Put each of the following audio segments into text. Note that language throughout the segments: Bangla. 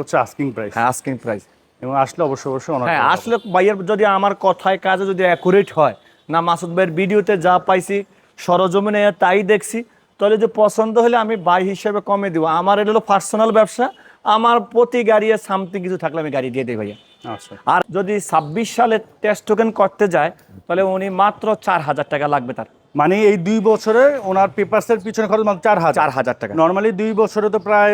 হচ্ছে আস্কিং প্রাইস হ্যাঁ আস্কিং প্রাইস এবং আসলে অবশ্যই অবশ্যই হ্যাঁ আসলে ভাইয়ের যদি আমার কথায় কাজে যদি অ্যাকুরেট হয় না মাসুদ ভাইয়ের ভিডিওতে যা পাইছি সরজমিনে তাই দেখছি তাহলে যে পছন্দ হলে আমি বাই হিসেবে কমে দিব। আমার এটা হলো পার্সোনাল ব্যবসা আমার প্রতি গাড়ি সামথিং কিছু থাকলে আমি গাড়ি দিয়ে দিই ভাইয়া। আচ্ছা। আর যদি ছাব্বিশ সালে টেস্ট টোকেন করতে যায় তাহলে উনি মাত্র চার হাজার টাকা লাগবে তার। মানে এই দুই বছরে ওনার পেপারসের পিছনে খরচ মাত্র চার হাজার। চার হাজার টাকা। নর্মালি দুই বছরে তো প্রায়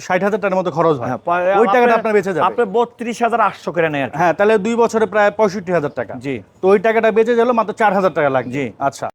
ষাট হাজার টাকার মতো খরচ হয়। হ্যাঁ, ওই টাকাটা আপনার- আপনার বেঁচে যাবে। আপনি বত্রিশ হাজার আটশো করে নেয় হ্যাঁ তাহলে দুই বছরে প্রায় পঁয়ষট্টি হাজার টাকা। জি। তো ওই টাকাটা বেঁচে গেল মাত্র চার হাজার টাকা লাগবে। জি। আচ্ছা।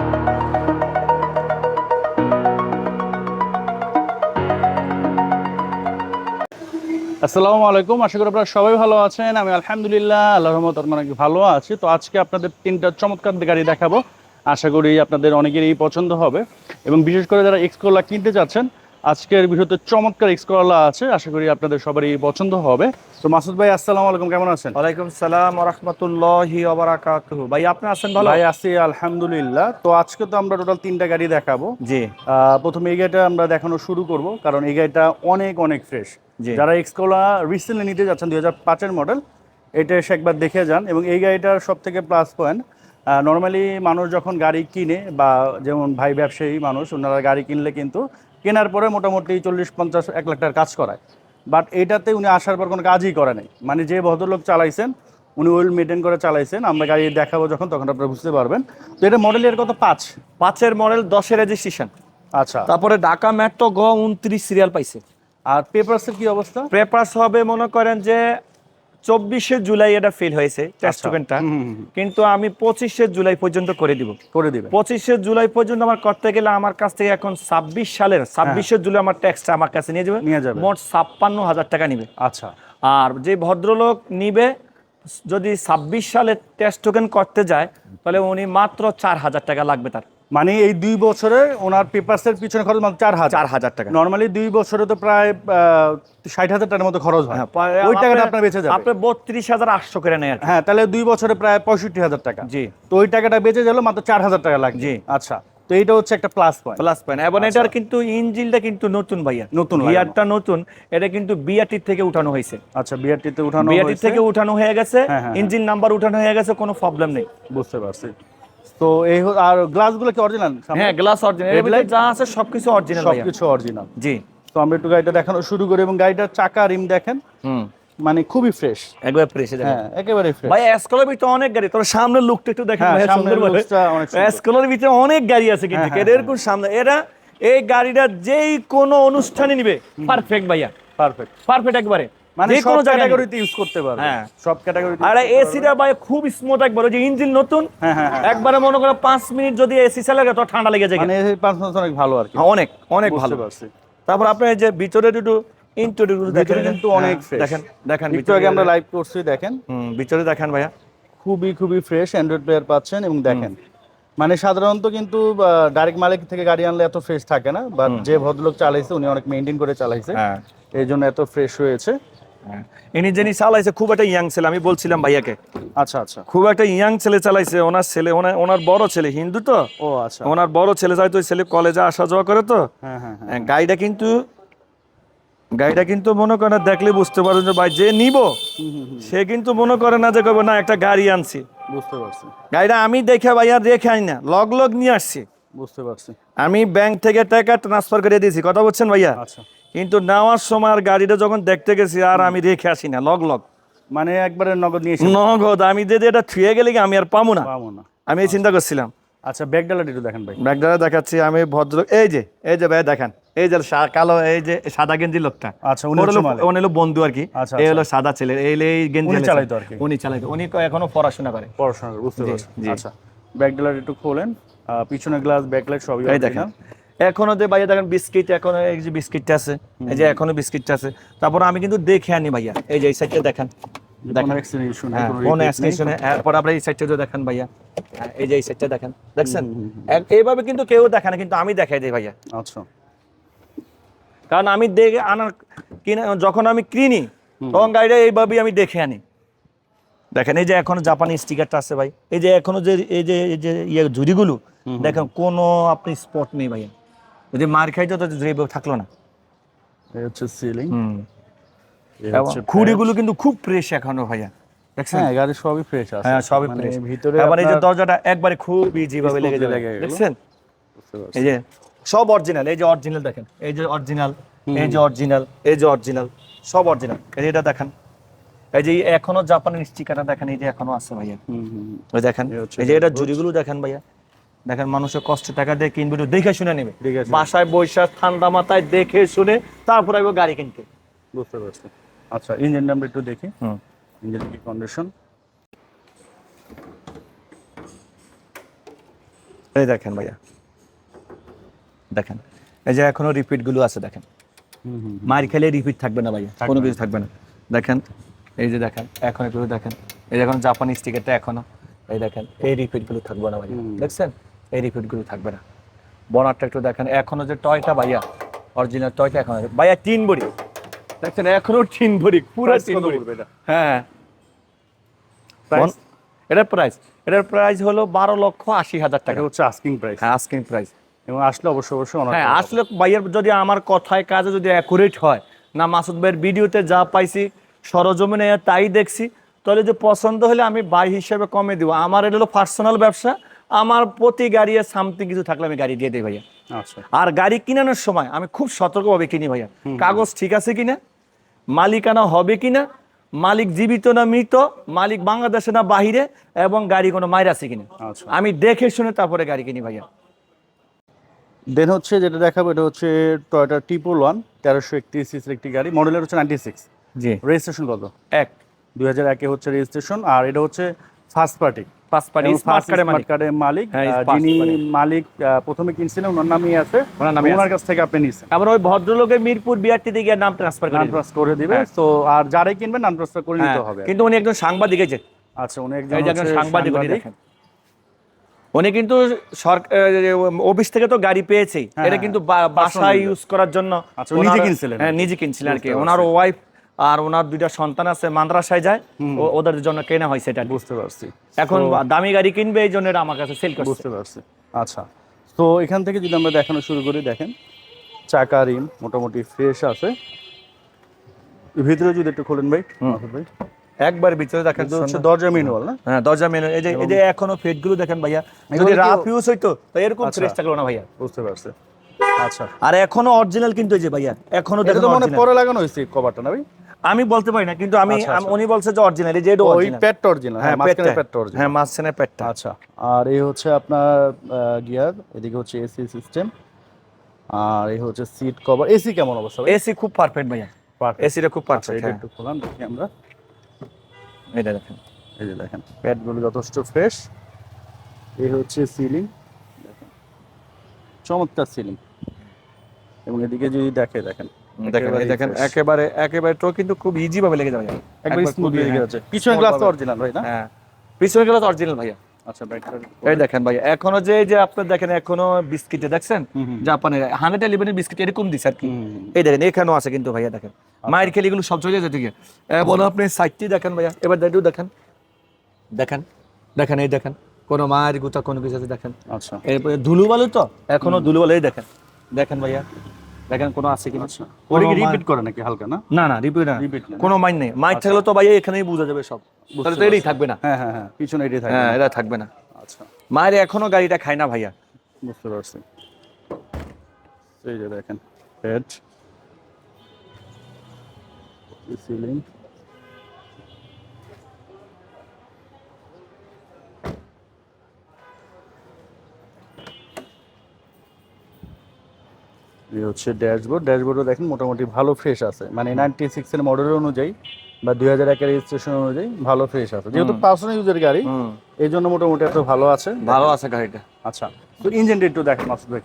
আসসালামু আলাইকুম আশা করি আপনারা সবাই ভালো আছেন। আমি আলহামদুলিল্লাহ আল্লাহ রহমত অনেক ভালো আছি। তো আজকে আপনাদের তিনটা চমৎকার গাড়ি দেখাবো। আশা করি আপনাদের অনেকেরই পছন্দ হবে। এবং বিশেষ করে যারা এক্সকোলা কিনতে চাচ্ছেন আজকের বিষয়তে চমৎকার এক্সকোলা আছে আশা করি আপনাদের সবারই পছন্দ হবে। তো মাসুদ ভাই আসসালামু আলাইকুম কেমন আছেন? ওয়ালাইকুম সালাম রহমতুল্লাহি ভাই আপনি আছেন ভালো? ভাই আছি আলহামদুলিল্লাহ। তো আজকে তো আমরা টোটাল তিনটা গাড়ি দেখাবো। জি। আহ, প্রথমে এই গাড়িটা আমরা দেখানো শুরু করব কারণ এই গাড়িটা অনেক অনেক ফ্রেশ। যারা এক্সকোলা রিসেন্টলি নিতে যাচ্ছেন দুই হাজার পাঁচের মডেল এটা এসে একবার দেখে যান। এবং এই গাড়িটার সব থেকে প্লাস পয়েন্ট নর্মালি মানুষ যখন গাড়ি কিনে বা যেমন ভাই ব্যবসায়ী মানুষ ওনারা গাড়ি কিনলে কিন্তু কেনার পরে মোটামুটি চল্লিশ পঞ্চাশ এক লাখ টাকার কাজ করায়। বাট এটাতে উনি আসার পর কোনো কাজই করে নাই। মানে যে ভদ্রলোক চালাইছেন উনি ওয়েল মেনটেন করে চালাইছেন আমরা গাড়ি দেখাবো যখন তখন আপনারা বুঝতে পারবেন। তো এটা মডেলের কত? পাঁচ। পাঁচের মডেল দশের রেজিস্ট্রেশন আচ্ছা। তারপরে ঢাকা মেট্রো গ উনত্রিশ সিরিয়াল পাইছে। আর পেপারসের কি অবস্থা? পেপারস হবে মনে করেন যে চব্বিশে জুলাই এটা ফেল হয়েছে টেস্ট আচ্ছা। টোকেনটা। কিন্তু আমি পঁচিশে জুলাই পর্যন্ত করে দিব। করে দিব পঁচিশে জুলাই পর্যন্ত আমার করতে গেলে আমার কাছ থেকে এখন ছাব্বিশ সালের ছাব্বিশে জুলাই আমার ট্যাক্সটা আমার কাছে নিয়ে যাবে। নিয়ে যাবে। মোট ছাপ্পান্ন হাজার টাকা নিবে। আচ্ছা। আর যে ভদ্রলোক নিবে যদি ছাব্বিশ সালে টেস্ট টোকেন করতে যায় তাহলে উনি মাত্র চার হাজার টাকা লাগবে তার। মানে এই দুই বছরে ওনার পেপারসের পিছনে খরচ মাত্র চার হাজার। চার হাজার টাকা। নর্মালি দুই বছরে তো প্রায় ষাট হাজার টাকার মতো খরচ হয়। হ্যাঁ, ওই টাকাটা আপনার- বেঁচে যাবে। আপনি বত্রিশ হাজার আটশো করে নেয় হ্যাঁ তাহলে দুই বছরে প্রায় পঁয়ষট্টি হাজার টাকা। জি। তো ওই টাকাটা বেঁচে গেল মাত্র চার হাজার টাকা লাগবে। জি। আচ্ছা তো এটা হচ্ছে একটা প্লাস পয়েন্ট প্লাস পয়েন্ট এবং আচ্ছা। এটার কিন্তু ইঞ্জিনটা কিন্তু নতুন ভাইয়া। নতুন লাগানো। বিয়ারটা নতুন এটা কিন্তু বিআরটি থেকে উঠানো হয়েছে। আচ্ছা বিআরটি তে উঠানো বিআরটি থেকে উঠানো হয়ে গেছে হ্যাঁ, হ্যাঁ, ইঞ্জিন নাম্বার উঠানো হয়ে গেছে কোনো প্রবলেম নেই। বুঝতে পারছি। তো এই আর গ্লাসগুলো কি অরিজিনাল হ্যাঁ গ্লাস অরিজিনাল Headlight? যা আছে সবকিছু অরিজিনাল সবকিছু অরিজিনাল জি। তো আমরা একটু গাড়িটা দেখানো শুরু করি এবং গাড়িটার চাকা রিম দেখেন। হুম। মানে খুবই ফ্রেশ একবার দেখেন। হ্যাঁ একেবারে ফ্রেশ ভাই এসকলের ভিতরে অনেক গাড়ি। তোর সামনের লুকটা একটু দেখেন হ্যাঁ, সামনের সুন্দর অনেক সুন্দর। ভিতরে অনেক গাড়ি আছে কিন্তু হ্যাঁ, হ্যাঁ, এরকম সামনে এরা এই গাড়িটা যেই কোনো অনুষ্ঠানে নিবে পারফেক্ট ভাইয়া। পারফেক্ট পারফেক্ট একবারে। মানে যে কোনো ক্যাটাগরিতে ইউজ করতে পারবে। হ্যাঁ। সব ক্যাটাগরিতে আর এসিটা ভাই খুব স্মুথ একবার যে ইঞ্জিন নতুন হ্যাঁ, হ্যাঁ, হ্যাঁ। একবারে মনে করো পাঁচ মিনিট যদি এসি চালায় তো ঠান্ডা লেগে যায় মানে এই পারফরম্যান্স অনেক ভালো আর কি। অনেক অনেক ভালো। তারপর আপনি যে ভিতরে একটু ইন্টেরিয়র দেখেন কিন্তু অনেক ফ্রেশ দেখেন দেখেন ভিতরে। আমরা লাইভ করছি দেখেন। হুম, ভিতরে দেখেন ভাইয়া। খুবই খুবই ফ্রেশ অ্যান্ড্রয়েড প্লেয়ার পাচ্ছেন এবং দেখেন। মানে সাধারণত কিন্তু ডাইরেক্ট মালিক থেকে গাড়ি আনলে এত ফ্রেশ থাকে না বাট যে ভদ্রলোক চালাইছে উনি অনেক মেনটেন করে চালাইছে। এই জন্য এত ফ্রেশ হয়েছে। হ্যাঁ। ইনি যিনি চালাইছে খুব একটা ইয়াং ছেলে আমি বলছিলাম ভাইয়াকে। আচ্ছা আচ্ছা। খুব একটা ইয়াং ছেলে চালাইছে ওনার ছেলে ওনার বড় ছেলে হিন্দু তো? ও আচ্ছা। ওনার বড় ছেলে যায় তো ছেলে কলেজে আসা যাওয়া করে তো? হ্যাঁ হ্যাঁ হ্যাঁ। হ্যাঁ, গাড়িটা কিন্তু গাড়িটা কিন্তু মনে করে না দেখলে বুঝতে পারবেন যে ভাই যে নিব সে কিন্তু মনে করে না যে কবে না একটা গাড়ি আনছি। বুঝতে পারছি। গাড়িটা আমি দেখে ভাইয়া রেখে আনি না লগ লগ নিয়ে আসছি। বুঝতে পারছি। আমি ব্যাংক থেকে টাকা ট্রান্সফার করে দিয়েছি কথা বলছেন ভাইয়া? আচ্ছা। কিন্তু নেওয়ার সময় আর গাড়িটা যখন দেখতে গেছি আর আমি রেখে আসি না লগ লগ। মানে একবারে নগদ নিয়ে নগদ আমি যদি এটা থুয়ে গেলে কি আমি আর পাবো না? পাবো না। আমি এই চিন্তা করছিলাম। আচ্ছা ব্যাক ডালাটা একটু দেখেন ভাই। ব্যাগদারা দেখাচ্ছি আমি ভদ্র এই যে এই যে ভাই দেখেন এই যে কালো এই যে সাদা গেঞ্জি লোকটা। আচ্ছা উনি হলো- উনি হলো বন্ধু আর কি। আচ্ছা, এই হলো সাদা ছেলে এই এই গেঞ্জি উনি চালাইতো আর কি। উনি চালাইতো উনি এখনও পড়াশোনা করে। পড়াশোনা করে, বুঝতে পারছি। আচ্ছা ব্যাক ডালার একটু খোলেন। পিছনে গ্লাস ব্যাকলাইট সবই এই দেখেন। এখনও যে ভাইয়া দেখেন বিস্কিট এখনও এই যে বিস্কিটটা আছে এই যে এখনও বিস্কিটটা আছে। তারপর আমি কিন্তু দেখে আনি ভাইয়া এই যে এই সাইডটা দেখেন। হ্যাঁ এইভাবে কিন্তু কেউ দেখে না কিন্তু আমি দেখাই দিই ভাইয়া। আচ্ছা। কারণ আমি দেখে আনার কিনে যখন আমি কিনি তখন গাড়িটা এইভাবেই আমি দেখে আনি। দেখেন এই যে এখনও জাপানি স্টিকারটা আছে ভাই। এই যে এখনও যে এই যে এই যে ইয়ে ঝুড়িগুলো দেখেন কোনো আপনি স্পট নেই ভাইয়া। যদি মার খাইতো তো ঝুড়ি থাকল না এই হচ্ছে সিলিং হুম খুঁড়িগুলো কিন্তু খুব ফ্রেশ এখনও ভাইয়া দেখছেন হ্যাঁ গাড়ি সবই ফ্রেশ আছে হ্যাঁ সবই মানে ফ্রেশ ভিতরে আবার এই যে দরজাটা একবারে খুব ইজি ভাবে লেগে যাবে দেখছেন এই যে সব অরিজিনাল এই যে অরিজিনাল দেখেন এই যে অরিজিনাল এই যে অরিজিনাল এই যে অরিজিনাল সব অরিজিনাল এই যে এটা দেখেন এই যে এখনও জাপানের স্টিকারটা দেখেন এই যে এখনও আছে ভাইয়া। ওই দেখেন এই যে এটা জুড়িগুলো দেখেন ভাইয়া দেখেন মানুষের কষ্ট টাকা দিয়ে কিনবে একটু দেখে শুনে নেবে। বাসায় বৈশাখ ঠান্ডা মাথায় দেখে শুনে তারপর আইবো গাড়ি কিনতে। বুঝতে পারছি। আচ্ছা ইঞ্জিন নাম্বার একটু দেখি। হুম। ইঞ্জিন কি কন্ডিশন এই দেখেন ভাইয়া। দেখেন এই যে এখনও রিপিটগুলো আছে দেখেন। মার খেলে রিপিট থাকবে না ভাইয়া কোনো কিছু থাকবে না। দেখেন এই যে দেখেন এখন একটু দেখেন। এই দেখুন জাপানি স্টিকারটা এখনও এই দেখেন এই রিপিটগুলো থাকবে না ভাইয়া। দেখছেন? এই রিপিটগুলো থাকবে না। বনারটা একটু দেখেন এখনও যে টয়টা ভাইয়া অরিজিনাল টয়টা এখন। ভাইয়া তিন বড়ি দেখছেন এখনও তিন বড়ি পুরো তিন বড়ি হ্যাঁ। এটার প্রাইস এটার প্রাইস হলো বারো লক্ষ আশি হাজার টাকা। হচ্ছে আস্কিং প্রাইস হ্যাঁ আস্কিং প্রাইস এবং আসলে অবশ্যই অবশ্যই হ্যাঁ আসলে ভাইয়ের যদি আমার কথায় কাজে যদি অ্যাকুরেট হয় না মাসুদ ভাইয়ের ভিডিওতে যা পাইছি সরজমিনে তাই দেখছি তাহলে যে পছন্দ হলে আমি বাই হিসেবে কমে দিব। আমার এটা হলো পার্সোনাল ব্যবসা আমার প্রতি গাড়ি সামথিং কিছু থাকলে আমি গাড়ি দিয়ে দিই ভাইয়া। আচ্ছা। আর গাড়ি কিনানোর সময় আমি খুব সতর্কভাবে কিনি ভাইয়া। কাগজ ঠিক আছে কিনা? মালিকানা হবে কিনা? মালিক জীবিত না মৃত? মালিক বাংলাদেশে না বাহিরে? এবং গাড়ি কোনো মায়ের আছে কিনা? আচ্ছা। আমি দেখে শুনে তারপরে গাড়ি কিনি ভাইয়া। দেন হচ্ছে যেটা দেখাবো এটা হচ্ছে টয়টা টিপোল ওয়ান তেরোশো একত্রিশ সিসির একটি গাড়ি। মডেলের হচ্ছে নাইনটি সিক্স জি। রেজিস্ট্রেশন কত? এক। দুই হাজার একে হচ্ছে রেজিস্ট্রেশন আর এটা হচ্ছে ফার্স্ট পার্টি পাঁচ স্মার্ট কার্ডের মালিক। কার্ডের মালিক হ্যাঁ, আহ, smart যিনি মালিক। প্রথমে কিনছিলেন ওনার নামই আছে। ওনার নামে ওনার কাছ থেকে আপনি নিচ্ছেন আবার ওই ভদ্রলোকের মিরপুর বিআরটিতে গিয়ে নাম ট্রান্সফার নাম ট্রান্সফার করে দিবে। হ্যাঁ। তো আর যারাই কিনবেন নাম ট্রান্সফার করে নিতে হ্যাঁ, হবে। কিন্তু উনি একজন সাংবাদিক এই আচ্ছা উনি একজন সাংবাদিক উনি দেখেন। উনি কিন্তু সরকার অফিস থেকে তো গাড়ি পেয়েছেই। হ্যাঁ, এটা হ্যাঁ। কিন্তু বা- বাসায় ইউজ করার জন্য আচ্ছা, নিজে কিনছিলেন? হ্যাঁ নিজে কিনছিলেন আর কি। ওনার ওয়াইফ আর ওনার দুইটা সন্তান আছে মাদ্রাসায় যায় ওদের জন্য কেনা হয় সেটা। বুঝতে পারছি। এখন দামি গাড়ি কিনবে এই জন্য আমার কাছে সেল করছে। বুঝতে পারছি। আচ্ছা। তো এখান থেকে যদি আমরা দেখানো শুরু করি দেখেন চাকা রিম মোটামুটি ফ্রেশ আছে। ভিতরে যদি একটু খোলেন ভাই। ভাই। একবার ভিতরে দেখেন। দরজা ম্যানুয়াল না? হ্যাঁ দরজা মেনু এই যে এই যে এখনও ফেটগুলো দেখেন ভাইয়া যদি রাফ ইউজ হইতো তো এরকম আচ্ছা। ফ্রেশ থাকল না ভাইয়া। বুঝতে পারছি। আচ্ছা। আর এখনও অরিজিনাল কিন্তু এই যে ভাইয়া এখনও দেখেন মনে। পরে লাগানো হয়েছে কভারটা না ভাই? আমি বলতে পারি না কিন্তু আমি আচ্ছা, আচ্ছা। উনি বলছে যে অরিজিনাল এই যে এটা ওই প্যাডটা অরিজিনাল হ্যাঁ মাঝখানে প্যাডটা অরিজিনাল হ্যাঁ মাঝখানে পেটটা আচ্ছা আর এই হচ্ছে আপনার গিয়ার এদিকে হচ্ছে এসি সিস্টেম আর এই হচ্ছে সিট কভার এসি কেমন অবস্থা এসি খুব পারফেক্ট ভাইয়া। এসিটা খুব আচ্ছা পারফেক্ট এটা একটু খোলান দেখি আমরা। এটা দেখেন। এই যে দেখেন প্যাডগুলো যথেষ্ট ফ্রেশ এই হচ্ছে সিলিং দেখেন। চমৎকার সিলিং এবং এদিকে যদি দেখে দেখেন। দেখেন এই দেখেন একেবারে একেবারে তো কিন্তু খুব ইজি ভাবে লেগে যাবে একবার একবার স্মুথ লেগে হ্যাঁ। যাচ্ছে পিছনের গ্লাস তো অরিজিনাল ভাই না? হ্যাঁ। পিছনে গেলে অরিজিনাল ভাইয়া। আচ্ছা এই দেখেন ভাইয়া এখনও যে যে আপনার দেখেন এখনও বিস্কিটে দেখছেন? হুম, হুম। জাপানের হান্ড্রেড ইলেভেনের বিস্কিট এরকম দিছে আর কি। এই দেখেন এখানেও আছে কিন্তু ভাইয়া দেখেন। মায়ের খেলে এগুলো সব চলে বলো আপনি সাইডটি দেখেন ভাইয়া। এবার দেখেন দেখেন। দেখেন দেখেন এই দেখেন। কোনো মায়ের গুতা কোনো কিছু দেখেন। আচ্ছা। এরপরে ধুলু বালু তো এখনও ধুলু বালু দেখেন। দেখেন ভাইয়া। দেখেন কোনো আছে কিনা? আচ্ছা। ওটা কি রিপিট করে নাকি হালকা না? না না রিপিট না। রিপিট কোনো মাইন নেই। মাইক থাকলে তো ভাইয়া এখানেই বোঝা যাবে সব। তাহলে তো এটাই থাকবে না। হ্যাঁ হ্যাঁ হ্যাঁ পিছনে এটাই থাকবে হ্যাঁ এটা থাকবে না। আচ্ছা। মায়ের এখনও গাড়িটা খায় না ভাইয়া। বুঝতে পারছি। এই যে দেখেন হেড সিলিং এই হচ্ছে ড্যাশবোর্ড। ড্যাশবোর্ডও দেখেন মোটামুটি ভালো ফ্রেশ আছে। মানে নাইনটি সিক্স এর মডেলের অনুযায়ী বা দুই হাজার একের রেজিস্ট্রেশন অনুযায়ী ভালো ফ্রেশ আছে। যেহেতু পার্সোনাল ইউজের গাড়ি এই জন্য মোটামুটি এত ভালো আছে। ভালো আছে গাড়িটা। আচ্ছা তো ইঞ্জিনটা একটু দেখেন মাসুদ ভাই।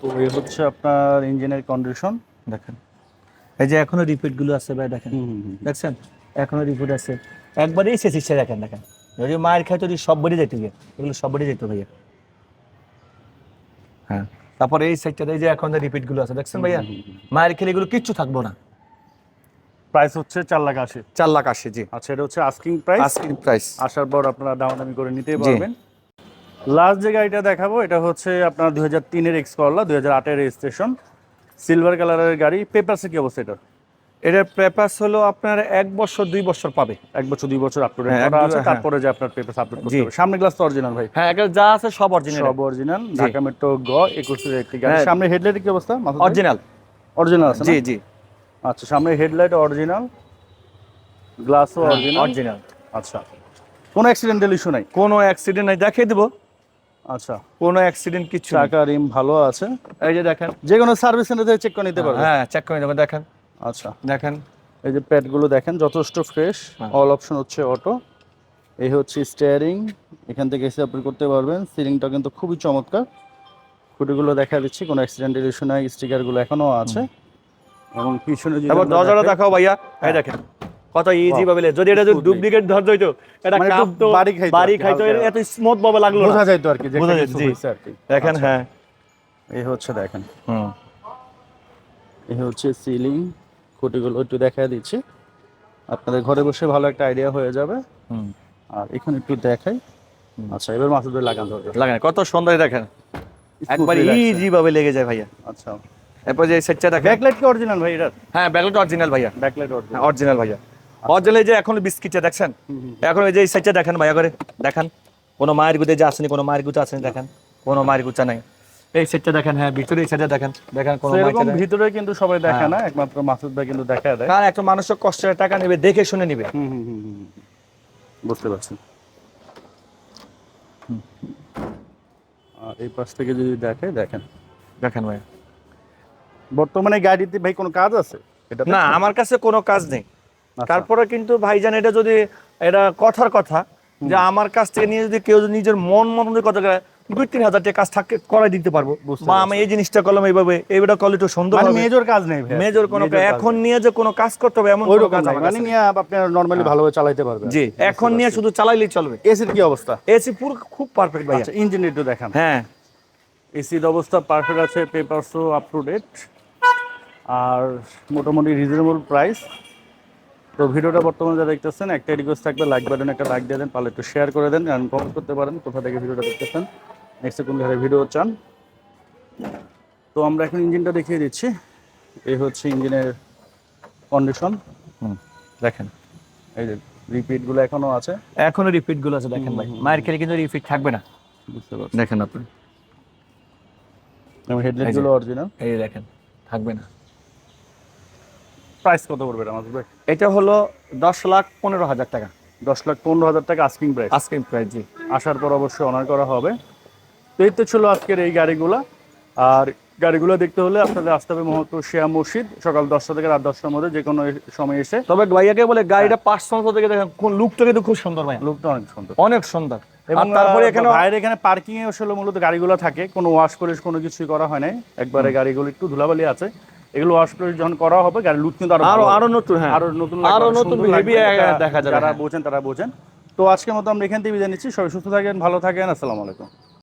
তো এই হচ্ছে আপনার ইঞ্জিনের কন্ডিশন দেখেন। এই যে এখনও রিপিটগুলো আছে ভাই দেখেন। দেখছেন? এখনও রিপিট আছে। একবারই শেষ ইচ্ছে দেখেন দেখেন। যদি মায়ের খায় যদি সব বাড়ি যেত গিয়ে এগুলো সব বাড়ি যেত ভাইয়া হ্যাঁ। তারপরে এই সাইডটা এই যে এখন যে রিপিটগুলো আছে দেখছেন ভাইয়া? মায়ের খেলে এগুলো কিচ্ছু থাকব না। প্রাইস হচ্ছে চার লাখ আশি। চার লাখ আশি জি। আচ্ছা এটা হচ্ছে আস্কিং প্রাইস আস্কিং প্রাইস আসার পর আপনারা দামাদামি করে নিতে পারবেন। লাস্ট যে গাড়িটা দেখাবো এটা হচ্ছে আপনার দুই হাজার তিনের এক্স করলা দুই হাজার আটের রেজিস্ট্রেশন সিলভার কালারের গাড়ি পেপারসে কি অবস্থা এটা? এটার পেপারস হলো আপনার এক বছর দুই বছর পাবে। এক বছর দুই বছর আপলোড হ্যাঁ, করা আছে হ্যাঁ। তারপরে যে আপনার পেপার আপলোড করতে হবে। সামনে গ্লাস তো অরিজিনাল ভাই। হ্যাঁ এটা যা আছে সব অরিজিনাল সব অরিজিনাল ঢাকা মেট্রো গ একুশের একটি গাড়ি। হ্যাঁ। সামনে হেডলাইটের কি অবস্থা অরিজিনাল অরিজিনাল আছে জি জি। আচ্ছা সামনে হেডলাইট অরিজিনাল গ্লাসও অরিজিনাল অরিজিনাল আচ্ছা। কোনো অ্যাক্সিডেন্টাল ইস্যু নাই? কোনো অ্যাক্সিডেন্ট নাই দেখিয়ে দেবো। আচ্ছা। কোনো অ্যাক্সিডেন্ট কিছু। চাকা রিম ভালো আছে। এই যে দেখেন যে কোনো সার্ভিস সেন্টার থেকে চেক করে নিতে পারবে। হ্যাঁ চেক করে দেবেন দেখেন। আচ্ছা দেখেন এই যে প্যাডগুলো দেখেন যথেষ্ট ফ্রেশ হ্যাঁ। অল অপশন হচ্ছে অটো এই হচ্ছে স্টিয়ারিং এখান থেকে এসে আপনি করতে পারবেন। সিলিংটা কিন্তু খুবই চমৎকার। খুঁটিগুলো দেখা দিচ্ছি কোনো অ্যাক্সিডেন্টাল ইস্যু নাই স্টিকারগুলো এখনও আছে। এবং পিছনে যদি তারপর দরজাটা দেখাও ভাইয়া। এই দেখেন কত ইজি ভাবে যদি এটা যদি ডুপ্লিকেট ধরতে হইতো এটা মানে একটু কাঁপতো বাড়ি খাইতো বাড়ি খাইতো এত স্মুথ ভাবে লাগল বোঝা যাইতো আর কি বোঝা। হয়েছে আর কি। দেখেন আচ্ছা, হ্যাঁ। এই হচ্ছে দেখেন। হুম। এই হচ্ছে সিলিং খুঁটিগুলো একটু দেখা দিচ্ছি। আপনাদের ঘরে বসে ভালো একটা আইডিয়া হয়ে যাবে। হুম। আর এখানে একটু দেখাই। আচ্ছা এবার মাসুদের লাগান দরকার লাগেন কত সুন্দর দেখেন। একবার ইজি ভাবে লেগে যায় ভাইয়া। আচ্ছা। এরপর যে সেটটা দেখেন। ব্যাকলাইট কি অরিজিনাল ভাই এটার? হ্যাঁ ব্যাগটা অরিজিনাল ভাইয়া। ব্যাকলাইট অরিজিনাল অরিজিনাল ভাইয়া। অরিজিনাল যে এখন বিস্কিটটা দেখছেন? এখন এই যে সাইডটা দেখেন ভাইয়া করে। দেখেন। কোনো মায়ের গুতে যে আসেনি কোনো মায়ের গুতে আসেনি দেখেন। কোনো মায়ের গুচা নাই। এই সেটটা দেখেন হ্যাঁ ভিতরে এই সাইডটা দেখেন দেখেন কোনো এরকম ভিতরে কিন্তু সবাই দেখে হ্যাঁ। না একমাত্র মাসুদ ভাই কিন্তু দেখা দেয়। কারণ একটা মানুষের কষ্টের টাকা নেবে দেখে শুনে নিবে। হুম। বুঝতে পারছি। আর এই পাশ থেকে যদি দেখে দেখেন। দেখেন ভাইয়া বর্তমানে গাড়িতে ভাই কোনো কাজ আছে? এটা না আমার কাছে কোনো কাজ নেই। আচ্ছা। তারপরে কিন্তু ভাইজান এটা যদি এটা কথার কথা যে আমার কাছ থেকে নিয়ে যদি কেউ যদি নিজের মন মতন কথা দুই তিন হাজার টাকা কাজ থাকে করাই দিতে পারব বা আমি এই জিনিসটা করলাম এইভাবে এইটা করলে একটু সুন্দর মানে মেজর কাজ নেই মেজর কোনো এখন নিয়ে যে কোনো কাজ করতে হবে এমন কোনো কাজ মানে নিয়ে আপনি নরমালি ভালোভাবে চালাইতে পারবেন। জি এখন নিয়ে শুধু চালাইলেই চলবে। এসির কি অবস্থা? এসি পুরো খুব পারফেক্ট ভাইয়া। আচ্ছা ইঞ্জিন একটু দেখান। হ্যাঁ। এসির অবস্থা পারফেক্ট আছে পেপারসও আপ টু ডেট আর মোটামুটি রিজনেবল প্রাইস তো ভিডিওটা বর্তমানে যা দেখতেছেন একটা রিকোয়েস্ট থাকবে লাইক বাটন একটা লাইক দিয়ে দেন পারলে একটু শেয়ার করে দেন কমেন্ট করতে পারেন কোথা থেকে ভিডিওটা দেখতেছেন। নেক্সট কোন ঘরে ভিডিও চান? তো আমরা এখন ইঞ্জিনটা দেখিয়ে দিচ্ছি। এই হচ্ছে ইঞ্জিনের কন্ডিশন হুম, দেখেন। এই যে রিপিটগুলো এখনও আছে। এখনও রিপিটগুলো আছে দেখেন ভাই। মায়ের খেলে কিন্তু রিপিট থাকবে না। বুঝতে পারছি। দেখেন আপনি। এবং হেডলাইটগুলো অরিজিনাল এই দেখেন থাকবে না। প্রাইস কত পড়বে আমাদের ভাই? এটা হলো দশ লাখ পনেরো হাজার টাকা। দশ লাখ পনেরো হাজার টাকা আস্কিং প্রাইস আজকে প্রাইস জি। আসার পর অবশ্যই অনার করা হবে। তো এই তো ছিল আজকের এই গাড়িগুলো। আর গাড়িগুলো দেখতে হলে আপনাদের আসতে হবে মহত্ব শিয়া মসজিদ সকাল দশটা থেকে রাত দশটার মধ্যে যে কোনো সময় এসে। তবে ভাইয়াকে বলে গাড়িটা পাঁচ পার্সোনাল থেকে দেখেন কোন লুকটা কিন্তু খুব সুন্দর ভাই লোকটা অনেক সুন্দর। অনেক সুন্দর। এবং তারপরে এখানে বাইরে এখানে পার্কিং এ আসলে মূলত গাড়িগুলো থাকে কোনো ওয়াশ পলিশ কোনো কিছুই করা হয় নাই। একবারে গাড়িগুলো একটু ধুলাবালি আছে। এগুলো ওয়াশ পলিশ যখন করা হবে গাড়ি লুক কিন্তু আরও আরও নতুন হ্যাঁ। আরও নতুন আরও নতুন হেভি দেখা যাবে যারা হ্যাঁ। বোঝেন তারা বোঝেন। তো আজকের মতো আমরা এখান থেকে বিদায় নিচ্ছি। সবাই সুস্থ থাকেন ভালো থাকেন। আসসালামু আলাইকুম।